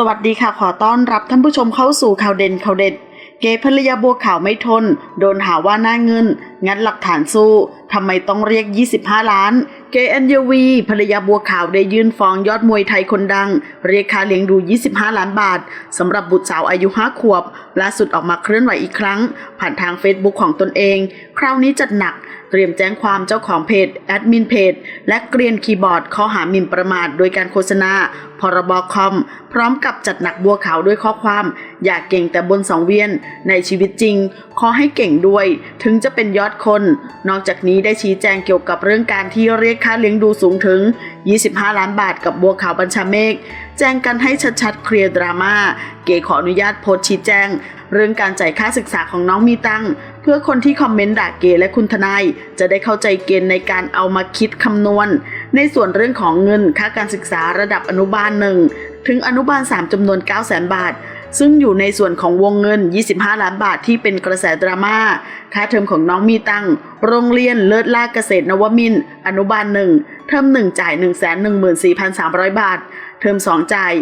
สวัสดีค่ะขอต้อนรับท่านผู้ชมเข้าสู่ข่าวเด่นข่าวเด็ด เกภรรยาบัวขาวไม่ทน โดนหาว่าหน้าเงิน งัดหลักฐานสู้ทำไมต้องเรียก 25 ล้าน เกอัญญวีภรรยาบัวขาวได้ยื่นฟ้องยอดมวยไทยคนดัง เรียกค่าเลี้ยงดู 25 ล้านบาทสำหรับบุตรสาวอายุ 5 ขวบล่าสุดออกมาเคลื่อนไหวอีกครั้ง ผ่านทางเฟซบุ๊กของตนเอง คราวนี้จัดหนักเตรียมแจ้งความเจ้าของเพจแอดมินเพจและเกรียนคีย์บอร์ดข้อหาหมิ่นประมาทโดยการโฆษณา พรบคอม พร้อมกับจัดหนักบัวขาวด้วยข้อความ อย่าเก่งแต่บนสองเวียน ในชีวิตจริง ขอให้เก่งด้วย ถึงจะเป็นยอดคน นอกจากนี้ได้ชี้แจงเกี่ยวกับเรื่องการที่เรียกค่าเลี้ยงดูสูงถึง 25 ล้านบาทกับบัวขาวบัญชาเมฆแจ้งกันให้ชัดๆเคลียร์ดราม่าเก๋ขออนุญาตโพสชี้แจง เรื่องการจ่ายค่าศึกษาของน้องมีตัง พื่อคนที่คอมเมนต์ด่าเก๋และคุณทนาย จะได้เข้าใจเกณฑ์ในการเอามาคิดคำนวณ ในส่วนเรื่องของเงินค่าการศึกษาระดับอนุบาลหนึ่งถึงอนุบาล 3จำนวน 9 0 0 0 0 บาท ซึ่งอยู่ในส่วนของวงเงิน 25 ล้านบาทที่เป็นกระแสดราม่าค่าเทอมของน้องมีตังโรงเรียนเลิศล่าเกษตรนวมิน อนุบาลหนึ่งเทอมหนึ่งจ่าย 114,300 บาท เทอม2จ่าย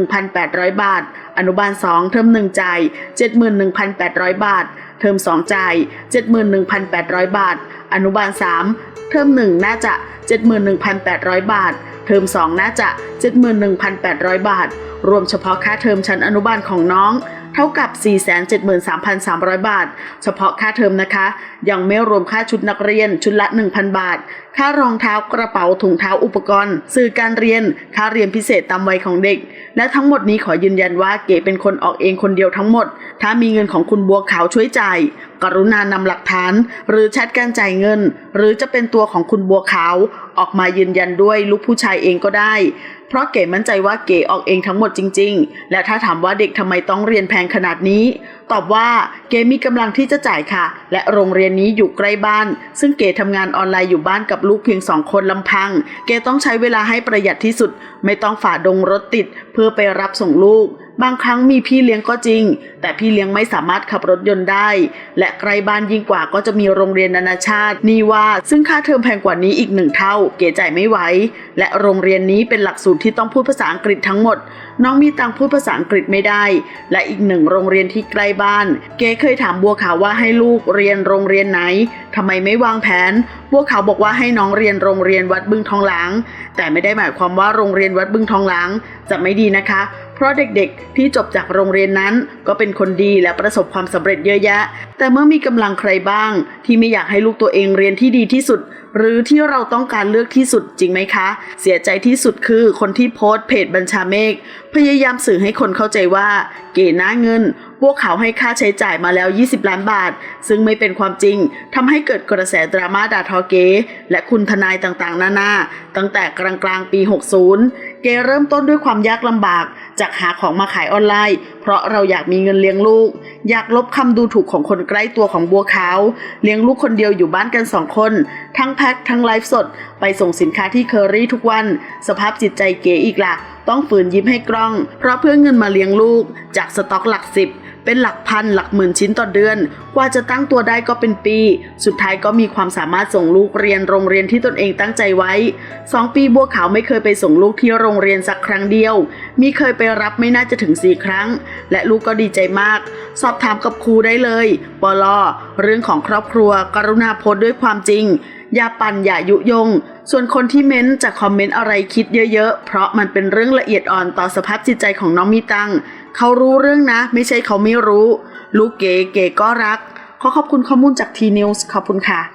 71,800 บาท อนุบาล2เทอม1จ่าย 71,800 บาท เทอม2จ่าย 71,800 บาท อนุบาล 3 เทอม 1 น่าจะ 71,800 บาท เทอม 2 น่าจะ 71,800 บาท รวมเฉพาะค่าเทอมชั้นอนุบาลของน้อง เท่ากับ 473,300 บาท เฉพาะค่าเทอมนะคะ ยังไม่รวมค่าชุดนักเรียนชุดละ 1,000 บาท ค่ารองเท้ากระเป๋าถุงเท้าอุปกรณ์ สื่อการเรียน ค่าเรียนพิเศษตามวัยของเด็ก และทั้งหมดนี้ขอยืนยันว่าเก๋เป็นคนออกเองคนเดียวทั้งหมด ถ้ามีเงินของคุณบัวขาวช่วยจ่าย กรุณานำหลักฐาน หรือแชทการจ่ายเงิน หรือจะเป็นตัวของคุณบัวขาว ออกมายืนยันด้วยลูกผู้ชายเองก็ได้ เพราะเก๋มั่นใจว่าเก๋ออกเองทั้งหมดจริง ๆ และถ้าถามว่าเด็กทำไมต้องเรียนแพงขนาดนี้ ตอบว่าเก๋มีกำลังที่จะจ่ายค่ะ และโรงเรียนนี้อยู่ใกล้บ้าน ซึ่งเก๋ทำงานออนไลน์อยู่บ้านกับลูกเพียงสองคนลำพัง เก๋ต้องใช้เวลาให้ประหยัดที่สุด ไม่ต้องฝ่าดงรถติด เพื่อไปรับส่งลูก บางครั้งมีพี่เลี้ยงก็จริง แต่พี่เลี้ยงไม่สามารถขับรถยนต์ได้ และใกล้บ้านยิ่งกว่าก็จะมีโรงเรียนนานาชาตินี่ว่าซึ่งค่าเทอมแพงกว่านี้อีกหนึ่งเท่า เก๋จ่ายไม่ไหวและโรงเรียนนี้เป็นหลักสูตรที่ต้องพูดภาษาอังกฤษทั้งหมด น้องมีตังพูดภาษาอังกฤษไม่ได้ และอีกหนึ่งโรงเรียนที่ใกล้บ้าน เก๋เคยถามบัวขาวว่าให้ลูกเรียนโรงเรียนไหนทำไมไม่วางแผน บัวขาบอกว่าให้น้องเรียนโรงเรียนวัดบึงทองหลาง แต่ไม่ได้หมายความว่าโรงเรียนวัดบึงทองหลางจะไม่ดีนะคะ เพราะเด็กๆที่จบจากโรงเรียนนั้นก็เป็นคนดีและประสบความสำเร็จเยอะแยะ แต่เมื่อมีกำลังใครบ้าง ที่ไม่อยากให้ลูกตัวเองเรียนที่ดีที่สุด หรือที่เราต้องการเลือกที่สุดจริงไหมคะ เสียใจที่สุดคือคนที่โพสต์เพจบัญชาเมฆพยายามสื่อให้คนเข้าใจว่า เก๋หน้าเงิน วกเขาให้ค่าใช้จ่ายมาแล้ว 20 ล้านบาท ซึ่งไม่เป็นความจริงทำให้เกิดกระแสดราม่าด่าทอเก๋และคุณทนายต่างๆ นานา ตั้งแต่กลางกลางๆ ปี 60 เก๋เริ่มต้นด้วยความยากลำบากจากหาของมาขายออนไลน์ เพราะเราอยากมีเงินเลี้ยงลูก อยากลบคำดูถูกของคนใกล้ตัวของบัวขาว เลี้ยงลูกคนเดียวอยู่บ้านกันสองคน ทั้งแพ็คทั้งไลฟ์สด ไปส่งสินค้าที่เคอรี่ทุกวัน สภาพจิตใจเก๋อีกล่ะ ต้องฝืนยิ้มให้กล้อง เพราะเพื่อเงินมาเลี้ยงลูกจากสต็อกหลักสิบ เป็นหลักพันหลักหมื่นชิ้นต่อเดือน กว่าจะตั้งตัวได้ก็เป็นปี สุดท้ายก็มีความสามารถส่งลูกเรียนโรงเรียนที่ตนเองตั้งใจไว้ 2 ปีบัวขาวไม่เคยไปส่งลูกที่โรงเรียนสักครั้งเดียว มีเคยไปรับไม่น่าจะถึง 4 ครั้ง และลูกก็ดีใจมาก สอบถามกับครูได้เลยปลอเรื่องของครอบครัว กรุณาโพสด้วยความจริง อย่าปั่นอย่ายุยง ส่วนคนที่เม้นจะคอมเมนต์อะไรคิดเยอะๆ เพราะมันเป็นเรื่องละเอียดอ่อนต่อสภาพจิตใจของน้องมีตัง เขารู้เรื่องนะ ไม่ใช่เขาไม่รู้ ลูกเก๋เก๋ก็รัก ขอขอบคุณข้อมูลจากทีนิวส์ขอบคุณค่ะ